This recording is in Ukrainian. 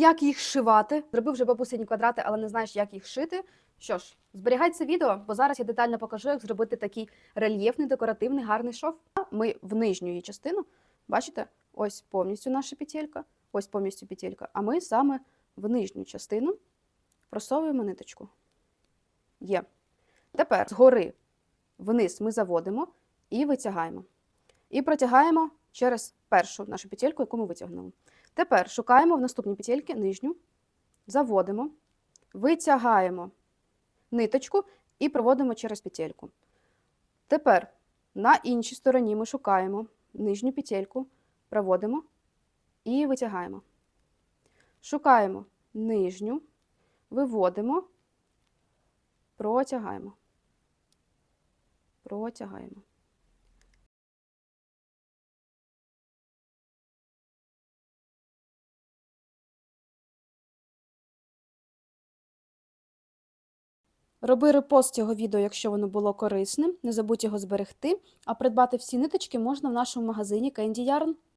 як їх шивати. Зробив вже бабусині квадрати, але не знаєш, як їх шити. Що ж, зберігай це відео, бо зараз я детально покажу, як зробити такий рельєфний, декоративний, гарний шов. Ми в нижню її частину, бачите, ось повністю наша петелька, ось повністю петелька. А ми саме в нижню частину просовуємо ниточку. Є. Тепер згори вниз ми заводимо і витягаємо. І протягаємо через першу нашу петельку, яку ми витягнули. Тепер шукаємо в наступній петельці нижню, заводимо, витягаємо ниточку і проводимо через петельку. Тепер на іншій стороні ми шукаємо нижню петельку, проводимо і витягаємо. Шукаємо нижню, виводимо, протягаємо. Протягаємо. Роби репост цього відео, якщо воно було корисним. Не забудь його зберегти. А придбати всі ниточки можна в нашому магазині Candy Yarn.